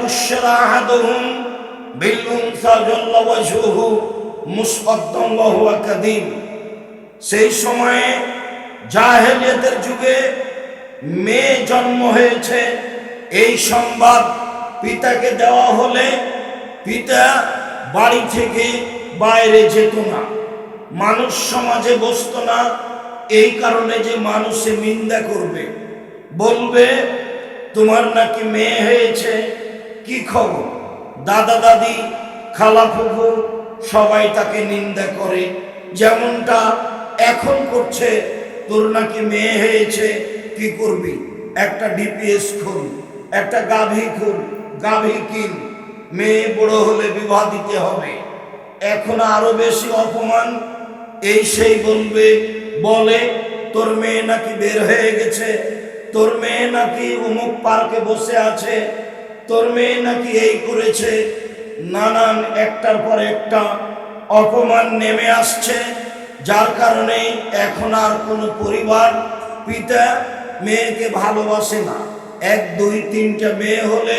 বুশরা আহাদুহুম বিল উনসা জাল্লা ওয়াজহুহু মুসফাদ্দান ওয়া হুয়া কাদিম সেই সময়ে জাহেলিয়াতের যুগে মেয়ে জন্ম হয়েছে। এই সংবাদ পিতাকে দেওয়া হলে পিতা বাড়ি থেকে বাইরে যেত না। মানুষ সমাজে বসতো না। এই কারণে যে মানুষে নিন্দা করবে। বলবে, তোমার নাকি মেয়ে হয়েছে। কি খবর? দাদা, দাদি, খালা, ফুফু, সবাই তাকে নিন্দা করে। যেমনটা এখন করছে, তোর নাকি মেয়ে হয়েছে, কি করবি? একটা ডিপিএস খুল একটা গাভী খুল গাভী কিন, মেয়ে বড় হলে বিবাহ দিতে হবে। এখন আরও বেশি অপমান, এই সেই বলবে, বলে, তোর মেয়ে নাকি বের হয়ে গেছে, তোর মেয়ে নাকি অমুক পার্কে বসে আছে তোর মেয়ে নাকি এই করেছে? নানান একটার পর একটা অপমান নেমে আসছে, যার কারণে এখন আর কোনো পরিবার পিতা মেয়েকে ভালোবাসে না। এক, দুই, তিনটা মেয়ে হলে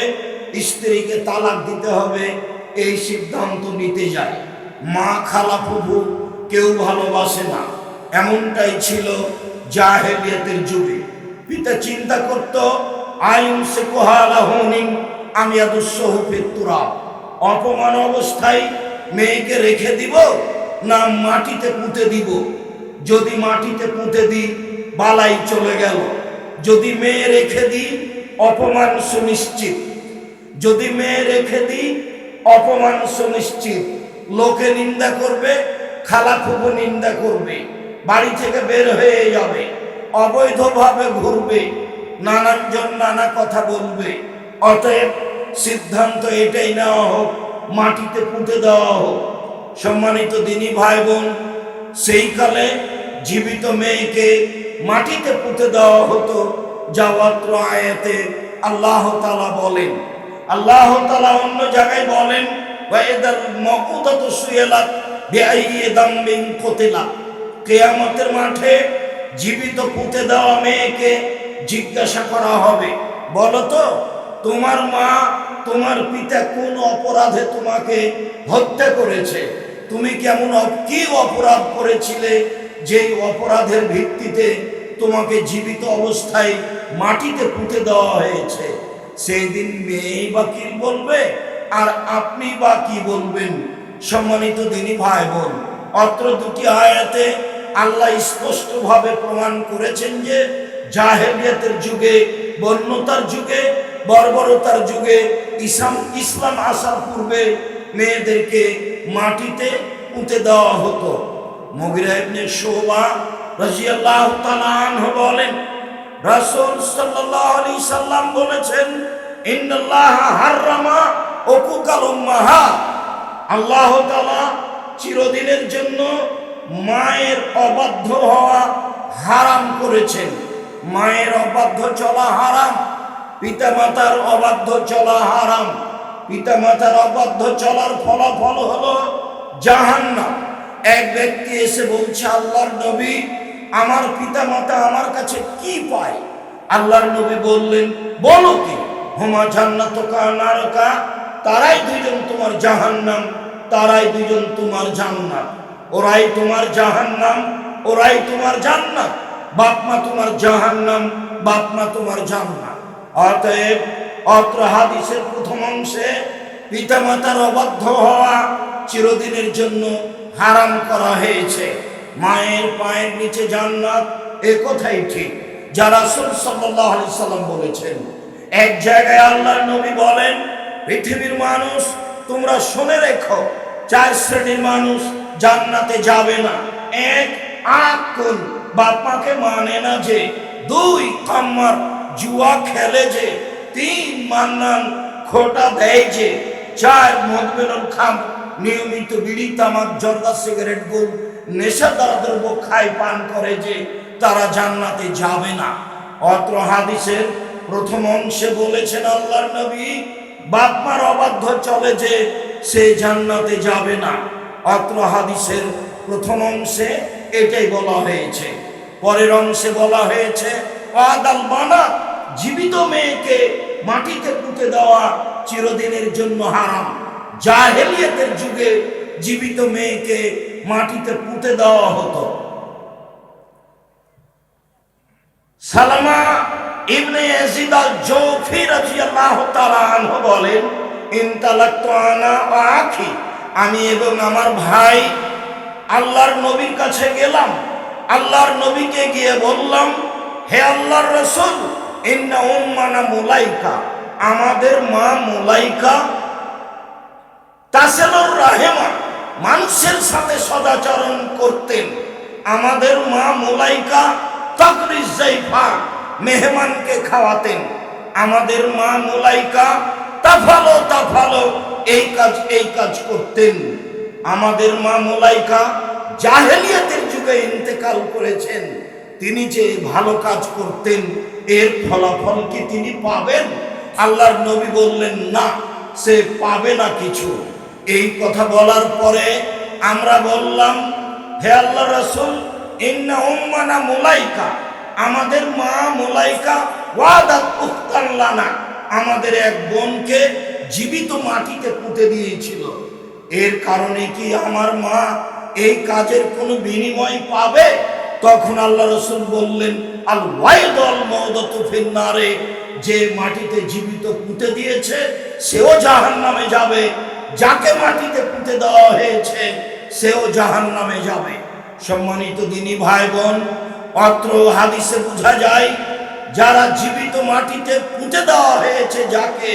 স্ত্রীকে তালাক দিতে হবে, এই সিদ্ধান্ত নিতে যায় মা খালা ফুফু কেউ ভালোবাসে না। এমনটাই ছিল জাহেলিয়াতের যুগে। পিতা চিন্তা করত, আইন সে কোহালা আমি আদুসহুফের তুরা। অপমান অবস্থায় মেয়েকে রেখে দিব না মাটিতে পুঁতে দিব। যদি মাটিতে পুঁতে দিই, বালাই চলে গেল। যদি মেয়ে রেখে দিই, অপমান সুনিশ্চিত। যদি মেয়ে রেখে দিই, অপমান সুনিশ্চিত। লোকে নিন্দা করবে, খালা খুব নিন্দা করবে। বাড়ি থেকে বের হয়ে যাবে। অবৈধভাবে ঘুরবে। নানানজন নানা কথা বলবে। অতএব সিদ্ধান্ত এটাই নেওয়া হোক, মাটিতে পুঁতে দেওয়া হোক। সম্মানিত দিনই ভাই বোন সেই কালে জীবিত মেয়েকে মাটিতে পুঁতে দেওয়া হতো যাওয়াত্র আয়াতে আল্লাহ তালা বলেন। আল্লাহ তালা অন্য জায়গায় বলেন মকুদাতু সুয়েলাত বিআইয়ি দামবিন কুতিলা। কিয়ামতের মাঠে জীবিত পুঁতে দেওয়া মেয়েকে জিজ্ঞাসা করা হবে, বলো তো তোমার মা, তোমার পিতা কোন অপরাধে তোমাকে হত্যা করেছে? তুমি কেমন কি অপরাধ করেছিলে যেই অপরাধের ভিত্তিতে তোমাকে জীবিত অবস্থায় মাটিতে পুঁতে দেওয়া হয়েছে? সেই দিন মেয়েই বা কি বলবে, আর আপনি বা কি বলবেন? সম্মানিত দিনী ভাই বোন অত্র দুটি আয়াতে আল্লাহ স্পষ্টভাবে প্রমাণ করেছেন যে জাহেলিয়াতের যুগে, বন্যতার যুগে বর্বরতার যুগে ইসলাম ইসলাম আসার পূর্বে মেয়েদেরকে মাটিতে পুঁতে দেওয়া হতো। মগিরা শোভা রাজিয়াল্লাহু তাআলা আনহু বলেন, রাসূল সাল্লাল্লাহু আলাইহি সাল্লাম বলেছেন, ইন্নাল্লাহ হাররামা উকুকাল উম্মাহা। আল্লাহ তাআলা চিরদিনের জন্য মায়ের অবাধ্য হওয়া হারাম করেছেন। মায়ের অবাধ্য চলা হারাম। পিতামাতার অবাধ্য চলা হারাম। পিতা মাতার অবাধ্য চলার ফলাফল হলো জাহান্নাম। এক ব্যক্তি এসে বলছে, আল্লাহর নবী আমার পিতা মাতা আমার কাছে কি পায়? আল্লাহর নবী বললেন, বলো কি? হুমা জান্নাত নারকা? তারাই দুজন তোমার জাহান্নাম, তারাই দুজন তোমার জান্নাত। ওরাই তোমার জাহান্নাম, ওরাই তোমার জান্নাত। বাপমা তোমার জাহান্নাম বাপমা তোমার জান্নাত। অতএব অত্র হাদিসের প্রথম অংশে পিতামাতার অবাধ্য হওয়া চিরদিনের জন্য হারাম করা হয়েছে। মায়ের পায়ের নিচে জান্নাত, এ কথাই ঠিক। যারা রাসূল সাল্লাম বলেছেন, এক জায়গায় আল্লাহর নবী বলেন, পৃথিবীর মানুষ, তোমরা শুনে রেখো, চার শ্রেণির মানুষ জান্নাতে যাবে না। এক আকুল বাপাকে মানে না যে দুই কাম্মার জুয়া খেলে যে, তিন মান্নান খোটা দেয় যে, চার মদবেলন খাম নিয়মিত বিড়ি, তামাক, জর্দা, সিগারেট গুল নেশাদার দ্রব্য খায়, পান করে যে, তারা জান্নাতে যাবে না। অত্র হাদিসের প্রথম অংশে বলেছেন আল্লাহর নবী, বাপমার অবাধ্য চলে যে, সে জান্নাতে যাবে না। অত্র হাদিসের প্রথম অংশে এটাই বলা হয়েছে। পরের অংশে বলা হয়েছে, আদাল বানা জীবিত মেয়েকে মাটিতে পুঁতে দেওয়া চিরদিনের জন্য হারাম। জাহেলিয়াতের যুগে জীবিত মেয়েকে মাটিতে পুঁতে দেওয়া হতো। সালামা ইবনে ইয়াজিদ আল জৌফি রাদিয়াল্লাহু তাআলা আনহু বলেন ইনতালাক্তু আনা ওয়া আখি, আমি এবং আমার ভাই আল্লাহর নবীর কাছে গেলাম। আল্লাহর নবীকে গিয়ে বললাম, হে আল্লাহর রাসূল ইন্না উম্মানা আমাদের মা মুলাইকা রাহেমা, মানুষের সাথে সদাচরণ করতেন। আমাদের মা মেহমানকে খাওয়াতেন। আমাদের মা মুলাইকা তাফালো তাফালো এই কাজ এই কাজ করতেন। আমাদের মা মুলাইকা জাহেলিয়াতের যুগে ইন্তেকাল করেছেন। তিনি যে ভালো কাজ করতেন, এর ফলাফল কি তিনি পাবেন? আল্লাহর নবী বললেন, না, সে পাবে না কিছু। এই কথা বলার পরে আমরা বললাম, হে আল্লাহ রসুল ইন্না মুলাইকা। আমাদের মা মুলাইকা ওয়াদাত আমাদের এক বোনকে জীবিত মাটিতে পুঁতে দিয়েছিল। এর কারণে কি আমার মা এই কাজের কোনো বিনিময় পাবে? তখন আল্লাহ রসুল বললেন আল ওয়াইদল মৌদত ফিন্নারে যে মাটিতে জীবিত পুঁতে দিয়েছে, সেও জাহান নামে যাবে। যাকে মাটিতে পুঁতে দেওয়া হয়েছে, সেও জাহান নামে যাবে। সম্মানিত দিনী ভাই বোন অত্র হাদিসে বোঝা যায়, যারা জীবিত মাটিতে পুঁতে দেওয়া হয়েছে যাকে,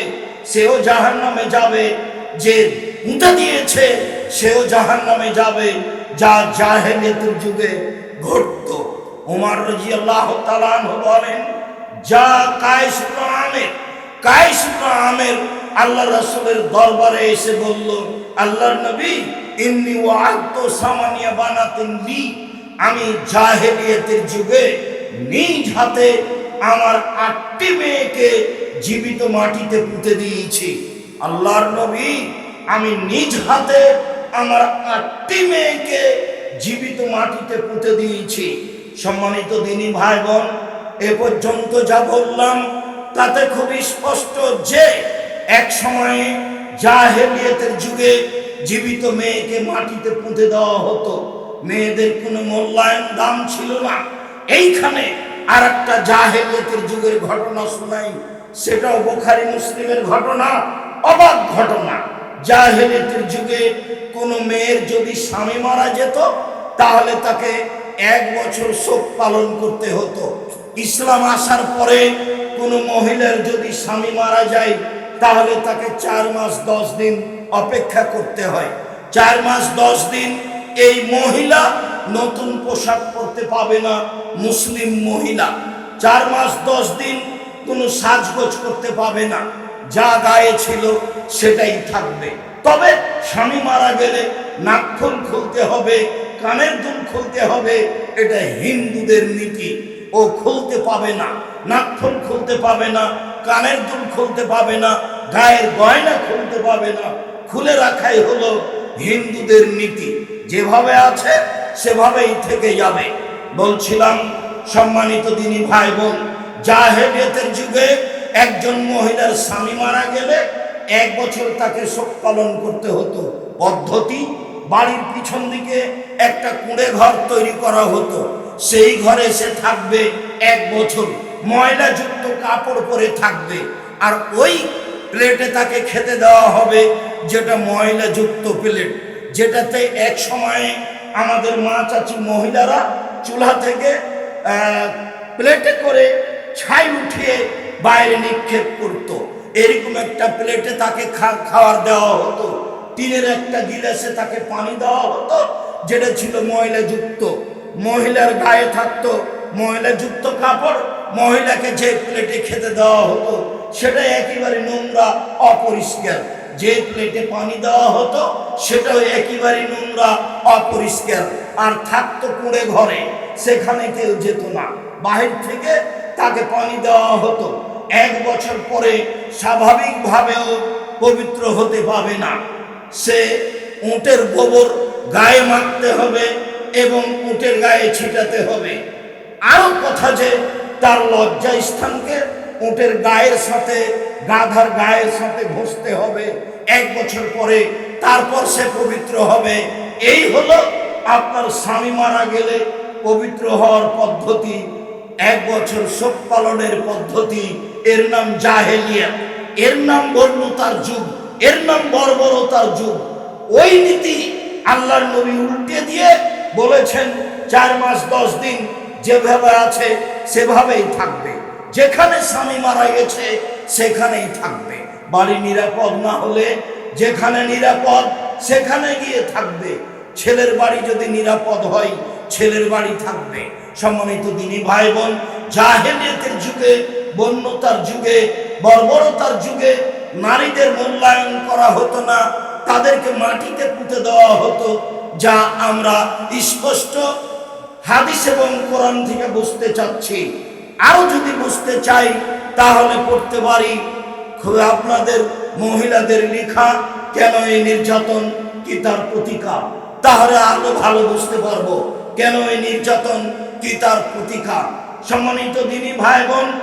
সেও জাহান নামে যাবে। যে পুঁতে দিয়েছে, সেও জাহান নামে যাবে। যা জাহেলিয়াতের যুগে ঘটত। উমার রাজি আল্লাহ তালান বলেন, যা কায়েস ইবনে আমের, কায়েস আমের আল্লাহ রাসূলের দরবারে এসে বলল, আল্লাহর নবী, ইন্নি ওয়াআদতু সামানিয়া বানাতিন লি আমি জাহেলিয়াতের যুগে নিজ হাতে আমার আটটি মেয়েকে জীবিত মাটিতে পুঁতে দিয়েছি। আল্লাহর নবী, আমি নিজ হাতে আমার আটটি মেয়েকে মাটিতে পুঁতে দিয়েছি। সম্মানিত দিনী ভাই বোন এ পর্যন্ত যা বললাম, তাতে খুবই স্পষ্ট যে এক সময়ে জাহেলিয়াতের যুগে জীবিত মেয়েকে মাটিতে পুঁতে দেওয়া হতো। মেয়েদের কোনো মূল্যায়ন দাম ছিল না। এইখানে আর একটা জাহেলিয়াতের যুগের ঘটনা শোনাই। সেটাও বোখারি মুসলিমের ঘটনা, অবাক ঘটনা। জাহেলিয়াতের যুগে কোনো মেয়ের যদি স্বামী মারা যেত তাহলে তাকে এক বছর শোক পালন করতে হতো। ইসলাম আসার পরে কোনো মহিলার যদি স্বামী মারা যায়, তাহলে তাকে চার মাস দশ দিন অপেক্ষা করতে হয়। চার মাস দশ দিন এই মহিলা নতুন পোশাক পরতে পাবে না, মুসলিম মহিলা। চার মাস দশ দিন কোনো সাজগোজ করতে পাবে না। যা গায়ে ছিল সেটাই থাকবে। তবে স্বামী মারা গেলে নাকফুল খুলতে হবে কানের দুল খুলতে হবে, এটা হিন্দুদের নীতি। ও খুলতে পাবে না নাকফুল খুলতে পাবে না, কানের দুল খুলতে পাবে না, গায়ের গয়না খুলতে পাবে না। খুলে রাখাই হলো হিন্দুদের নীতি। যেভাবে আছে, সেভাবেই থেকে যাবে। বলছিলাম, সম্মানিত দিনী ভাই বোন জাহেলিয়াতের যুগে একজন মহিলার স্বামী মারা গেলে এক বছর তাকে শোক পালন করতে হতো। পদ্ধতি বাড়ির পিছন দিকে একটা কুঁড়ে ঘর তৈরি করা হতো। সেই ঘরে সে থাকবে এক বছর। ময়লাযুক্ত কাপড় পরে থাকবে। আর ওই প্লেটে তাকে খেতে দেওয়া হবে যেটা ময়লাযুক্ত প্লেট। যেটাতে এক সময়ে আমাদের মা চাচি মহিলারা চুলা থেকে প্লেটে করে ছাই উঠিয়ে বাইরে নিক্ষেপ করত। এরকম একটা প্লেটে তাকে খা- খাবার দেওয়া হতো। টিনের একটা গিলাসে তাকে পানি দেওয়া হতো, যেটা ছিল ময়লাযুক্ত মহিলার গায়ে থাকতো ময়লাযুক্ত কাপড়, মহিলাকে যে প্লেটে খেতে দেওয়া হতো, সেটা একেবারে নোংরা, অপরিষ্কার। যে প্লেটে পানি দেওয়া হতো, সেটাও একেবারে নোংরা, অপরিষ্কার। আর থাকতো কুঁড়ে ঘরে, সেখানে কেউ যেত না। বাহির থেকে তাকে পানি দেওয়া হতো। এক বছর পরে স্বাভাবিকভাবেও পবিত্র হতে পাবে না। সে উটের গোবর গায়ে মাখতে হবে এবং উটের গায়ে ছিটাতে হবে। আরও কথা যে, তার লজ্জা স্থানকে উটের গায়ের সাথে, গাধার গায়ের সাথে ঘষতে হবে। এক বছর পরে তারপর সে পবিত্র হবে। এই হলো আপনার স্বামী মারা গেলে পবিত্র হওয়ার পদ্ধতি। এক বছর শোক পালনের পদ্ধতি। এর নাম জাহেলিয়া। এর নাম বর্ণতার যুগ। এর নাম বর্বরতার যুগ। ওই নীতি আল্লাহর নবী উল্টে দিয়ে বলেছেন, চার মাস, দশ দিন যেভাবে আছে সেভাবেই থাকবে। যেখানে স্বামী মারা গেছে সেখানেই থাকবে। বাড়ি নিরাপদ না হলে যেখানে নিরাপদ সেখানে গিয়ে থাকবে। ছেলের বাড়ি যদি নিরাপদ হয়, ছেলের বাড়ি থাকবে। সম্মানিত দিনী ভাই বোন জাহেলিয়তের যুগে, বন্যতার যুগে, বর্বরতার যুগে নারীদের মূল্যায়ন করা হতো না, তাদেরকে মাটিতে পুঁতে দেওয়া হতো, যা আমরা স্পষ্ট হাদিস এবং কোরআন থেকে বুঝতে চাচ্ছি। আরও যদি বুঝতে চাই, তাহলে পড়তে পারি আপনাদের মহিলাদের লেখা কেন এই নির্যাতন কি তার প্রতিকার? তাহলে আরও ভালো বুঝতে পারব, কেন এই নির্যাতন কি তার প্রতিকার? সম্মানিত দিনী ভাই বোন